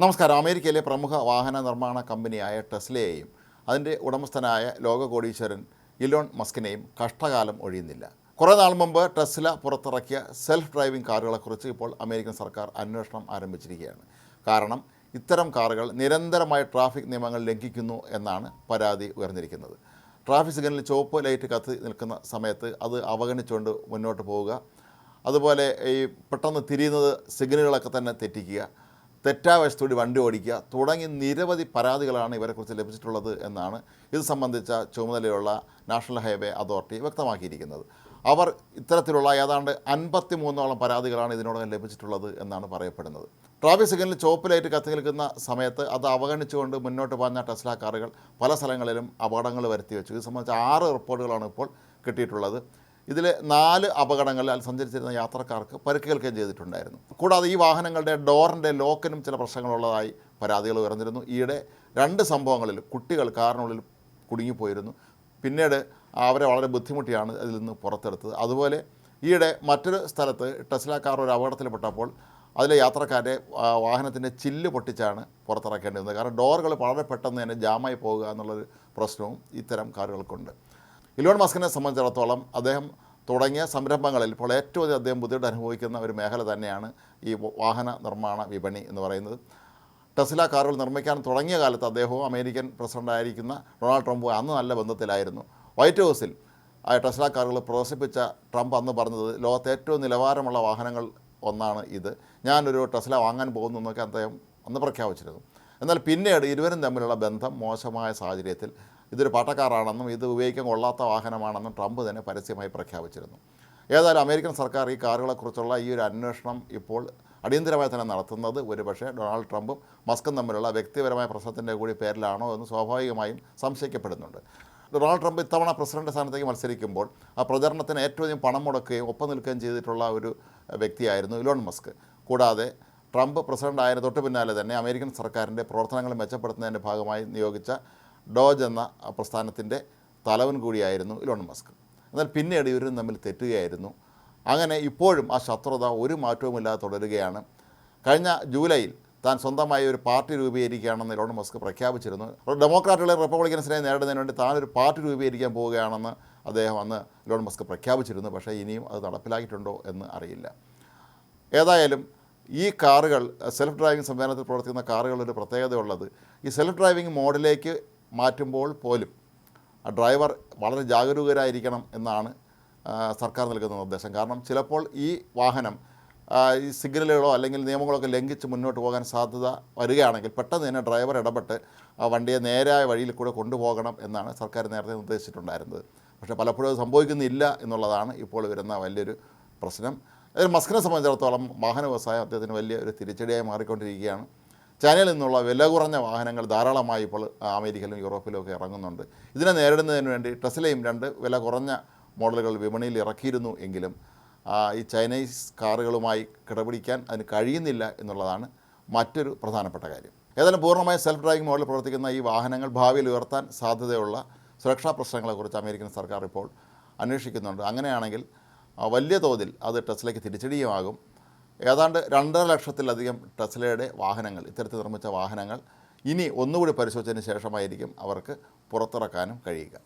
നമസ്കാരം. അമേരിക്കയിലെ പ്രമുഖ വാഹന നിർമ്മാണ കമ്പനിയായ ടെസ്ലയെയും അതിന്റെ ഉടമസ്ഥനായ ലോക കോടീശ്വരൻ ഇലോൺ മസ്കിനെയും കഷ്ടകാലം ഒഴിയുന്നില്ല. കുറേ നാൾ മുമ്പ് ടെസ്ല പുറത്തിറക്കിയ സെൽഫ് ഡ്രൈവിംഗ് കാറുകളെക്കുറിച്ച് ഇപ്പോൾ അമേരിക്കൻ സർക്കാർ അന്വേഷണം ആരംഭിച്ചിരിക്കുകയാണ്. കാരണം ഇത്തരം കാറുകൾ നിരന്തരമായി ട്രാഫിക് നിയമങ്ങൾ ലംഘിക്കുന്നു എന്നാണ് പരാതി ഉയർന്നിരിക്കുന്നത്. ട്രാഫിക് സിഗ്നലിൽ ചുവപ്പ് ലൈറ്റ് കത്തി നിൽക്കുന്ന സമയത്ത് അത് അവഗണിച്ചുകൊണ്ട് മുന്നോട്ട് പോവുക. അതുപോലെ ഈ പെട്ടെന്ന് തിരിയുന്നത് സിഗ്നലുകളൊക്കെ തന്നെ തെറ്റിക്കുക. തെറ്റായ വശത്തൂടി വണ്ടി ഓടിക്കുക തുടങ്ങി നിരവധി പരാതികളാണ് ഇവരെക്കുറിച്ച് ലഭിച്ചിട്ടുള്ളത് എന്നാണ് ഇത് സംബന്ധിച്ച ചുമതലയുള്ള നാഷണൽ ഹൈവേ അതോറിറ്റി വ്യക്തമാക്കിയിരിക്കുന്നത്. അവർ ഇത്തരത്തിലുള്ള ഏതാണ്ട് അൻപത്തി മൂന്നോളം പരാതികളാണ് ഇതിനോടകം ലഭിച്ചിട്ടുള്ളത് എന്നാണ് പറയപ്പെടുന്നത്. ട്രാഫിക് സിഗ്നലിൽ ചുവപ്പ് ലൈറ്റ് കത്തി നിൽക്കുന്ന സമയത്ത് അത് അവഗണിച്ചുകൊണ്ട് മുന്നോട്ട് പാഞ്ഞ ടെസ്ല കാറുകൾ പല സ്ഥലങ്ങളിലും അപകടങ്ങൾ വരുത്തി വെച്ചു. ഇത് സംബന്ധിച്ച് ആറ് റിപ്പോർട്ടുകളാണ് ഇപ്പോൾ കിട്ടിയിട്ടുള്ളത്. ഇതിൽ നാല് അപകടങ്ങളിൽ സഞ്ചരിച്ചിരുന്ന യാത്രക്കാർക്ക് പരിക്കേൽക്കുകയും ചെയ്തിട്ടുണ്ടായിരുന്നു. കൂടാതെ ഈ വാഹനങ്ങളുടെ ഡോറിന്റെ ലോക്കിനും ചില പ്രശ്നങ്ങളുള്ളതായി പരാതികൾ ഉയർന്നിരുന്നു. ഈയിടെ രണ്ട് സംഭവങ്ങളിൽ കുട്ടികൾ കാറിനുള്ളിൽ കുടുങ്ങിപ്പോയിരുന്നു. പിന്നീട് അവരെ വളരെ ബുദ്ധിമുട്ടിയാണ് അതിൽ നിന്ന് പുറത്തെടുത്തത്. അതുപോലെ ഈയിടെ മറ്റൊരു സ്ഥലത്ത് ടെസ്ല കാർ ഒരു അപകടത്തിൽപ്പെട്ടപ്പോൾ അതിലെ യാത്രക്കാരെ വാഹനത്തിന്റെ ചില്ല് പൊട്ടിച്ചാണ് പുറത്തിറക്കേണ്ടി വന്നത് കാരണം ഡോറുകൾ വളരെ പെട്ടെന്ന് തന്നെ ജാമായി പോകുക എന്നുള്ളൊരു പ്രശ്നവും ഇത്തരം കാറുകൾക്കുണ്ട്. ഇലോൺ മസ്കിനെ സംബന്ധിച്ചിടത്തോളം അദ്ദേഹം തുടങ്ങിയ സംരംഭങ്ങളിൽ ഇപ്പോൾ ഏറ്റവും അദ്ദേഹം ബുദ്ധിമുട്ട് അനുഭവിക്കുന്ന ഒരു മേഖല തന്നെയാണ് ഈ വാഹന നിർമ്മാണ വിപണി എന്ന് പറയുന്നത്. ടെസ്ല കാറുകൾ നിർമ്മിക്കാൻ തുടങ്ങിയ കാലത്ത് അദ്ദേഹവും അമേരിക്കൻ പ്രസിഡന്റായിരിക്കുന്ന ഡൊണാൾഡ് ട്രംപ് അന്ന് നല്ല ബന്ധത്തിലായിരുന്നു. വൈറ്റ് ഹൗസിൽ ടെസ്ല കാറുകൾ പ്രദർശിപ്പിച്ച ട്രംപ് അന്ന് പറഞ്ഞത് ലോകത്തെ ഏറ്റവും നിലവാരമുള്ള വാഹനങ്ങൾ ഒന്നാണ് ഇത്. ഞാനൊരു ടെസ്ല വാങ്ങാൻ പോകുന്നു എന്നൊക്കെ അദ്ദേഹം അന്ന് പ്രഖ്യാപിച്ചിരുന്നു. എന്നാൽ പിന്നീട് ഇരുവരും തമ്മിലുള്ള ബന്ധം മോശമായ സാഹചര്യത്തിൽ ഇതൊരു പാട്ടക്കാരാണെന്നും ഇത് ഉപയോഗിക്കാൻ കൊള്ളാത്ത വാഹനമാണെന്നും ട്രംപ് തന്നെ പരസ്യമായി പ്രഖ്യാപിച്ചിരുന്നു. ഏതായാലും അമേരിക്കൻ സർക്കാർ ഈ കാറുകളെക്കുറിച്ചുള്ള ഈ ഒരു അന്വേഷണം ഇപ്പോൾ അടിയന്തരമായി തന്നെ നടത്തുന്നത് ഒരുപക്ഷെ ഡൊണാൾഡ് ട്രംപും മസ്കും തമ്മിലുള്ള വ്യക്തിപരമായ പ്രശ്നത്തിന്റെ കൂടി പേരിലാണോ എന്ന് സ്വാഭാവികമായും സംശയിക്കപ്പെടുന്നുണ്ട്. ഡൊണാൾഡ് ട്രംപ് ഇത്തവണ പ്രസിഡന്റ് സ്ഥാനത്തേക്ക് മത്സരിക്കുമ്പോൾ ആ പ്രചരണത്തിന് ഏറ്റവും അധികം പണം മുടക്കുകയും ഒപ്പം നിൽക്കുകയും ചെയ്തിട്ടുള്ള ഒരു വ്യക്തിയായിരുന്നു ഇലോൺ മസ്ക്. കൂടാതെ ട്രംപ് പ്രസിഡന്റ് ആയതിന് തൊട്ട് പിന്നാലെ തന്നെ അമേരിക്കൻ സർക്കാരിന്റെ പ്രവർത്തനങ്ങൾ മെച്ചപ്പെടുത്തുന്നതിന്റെ ഭാഗമായി നിയോഗിച്ച ഡോജ് എന്ന പ്രസ്ഥാനത്തിന്റെ തലവൻ കൂടിയായിരുന്നു ഇലോൺ മസ്ക്. എന്നാൽ പിന്നീട് ഇവരും തമ്മിൽ തെറ്റുകയായിരുന്നു. അങ്ങനെ ഇപ്പോഴും ആ ശത്രുത ഒരു മാറ്റവുമില്ലാതെ തുടരുകയാണ്. കഴിഞ്ഞ ജൂലൈയിൽ താൻ സ്വന്തമായി ഒരു പാർട്ടി രൂപീകരിക്കുകയാണെന്ന് ഇലോൺ മസ്ക് പ്രഖ്യാപിച്ചിരുന്നു. ഡെമോക്രാറ്റുകളെ റിപ്പബ്ലിക്കൻസിനെ നേരിടുന്നതിന് വേണ്ടി താനൊരു പാർട്ടി രൂപീകരിക്കാൻ പോവുകയാണെന്ന് അദ്ദേഹം അന്ന് ഇലോൺ മസ്ക് പ്രഖ്യാപിച്ചിരുന്നു. പക്ഷേ ഇനിയും അത് നടപ്പിലാക്കിയിട്ടുണ്ടോ എന്ന് അറിയില്ല. ഏതായാലും ഈ കാറുകൾ സെൽഫ് ഡ്രൈവിംഗ് സംവിധാനത്തിൽ പ്രവർത്തിക്കുന്ന കാറുകളൊരു പ്രത്യേകതയുള്ളത് ഈ സെൽഫ് ഡ്രൈവിംഗ് മോഡിലേക്ക് മാറ്റുമ്പോൾ പോലും ഡ്രൈവർ വളരെ ജാഗരൂകരായിരിക്കണം എന്നാണ് സർക്കാർ നൽകുന്ന നിർദ്ദേശം. കാരണം ചിലപ്പോൾ ഈ വാഹനം ഈ സിഗ്നലുകളോ അല്ലെങ്കിൽ നിയമങ്ങളൊക്കെ ലംഘിച്ച് മുന്നോട്ട് പോകാൻ സാധ്യത വരികയാണെങ്കിൽ പെട്ടെന്ന് തന്നെ ഡ്രൈവർ ഇടപെട്ട് ആ വണ്ടിയെ നേരായ വഴിയിൽ കൂടെ കൊണ്ടുപോകണം എന്നാണ് സർക്കാർ നേരത്തെ നിർദ്ദേശിച്ചിട്ടുണ്ടായിരുന്നത്. പക്ഷേ പലപ്പോഴും അത് സംഭവിക്കുന്നില്ല എന്നുള്ളതാണ് ഇപ്പോൾ വരുന്ന വലിയൊരു പ്രശ്നം. അതിൽ മസ്കിനെ സംബന്ധിച്ചിടത്തോളം വാഹന വ്യവസായം അദ്ദേഹത്തിന് വലിയ ഒരു തിരിച്ചടിയായി മാറിക്കൊണ്ടിരിക്കുകയാണ്. ചൈനയിൽ നിന്നുള്ള വില കുറഞ്ഞ വാഹനങ്ങൾ ധാരാളമായി ഇപ്പോൾ അമേരിക്കയിലും യൂറോപ്പിലും ഒക്കെ ഇറങ്ങുന്നുണ്ട്. ഇതിനെ നേരിടുന്നതിന് വേണ്ടി ടെസ്ലയും രണ്ട് വില കുറഞ്ഞ മോഡലുകൾ വിപണിയിൽ ഇറക്കിയിരുന്നു എങ്കിലും ഈ ചൈനീസ് കാറുകളുമായി കിടപിടിക്കാൻ അതിന് കഴിയുന്നില്ല എന്നുള്ളതാണ് മറ്റൊരു പ്രധാനപ്പെട്ട കാര്യം. ഏതായാലും പൂർണമായി സെൽഫ് ഡ്രൈവിംഗ് മോഡൽ പ്രവർത്തിക്കുന്ന ഈ വാഹനങ്ങൾ ഭാവിയിൽ ഉയർത്താൻ സാധ്യതയുള്ള സുരക്ഷാ പ്രശ്നങ്ങളെക്കുറിച്ച് അമേരിക്കൻ സർക്കാർ ഇപ്പോൾ അന്വേഷിക്കുന്നുണ്ട്. അങ്ങനെയാണെങ്കിൽ വലിയ തോതിൽ അത് ടെസ്ലയ്ക്ക് തിരിച്ചടിയുമാകും. ഏതാണ്ട് രണ്ടര ലക്ഷത്തിലധികം ടെസ്ലയുടെ വാഹനങ്ങൾ ഇത്തരത്തിൽ നിർമ്മിച്ച വാഹനങ്ങൾ ഇനി ഒന്നുകൂടി പരിശോധിച്ചതിന് ശേഷമായിരിക്കും അവർക്ക് പുറത്തിറക്കാനും കഴിയുക.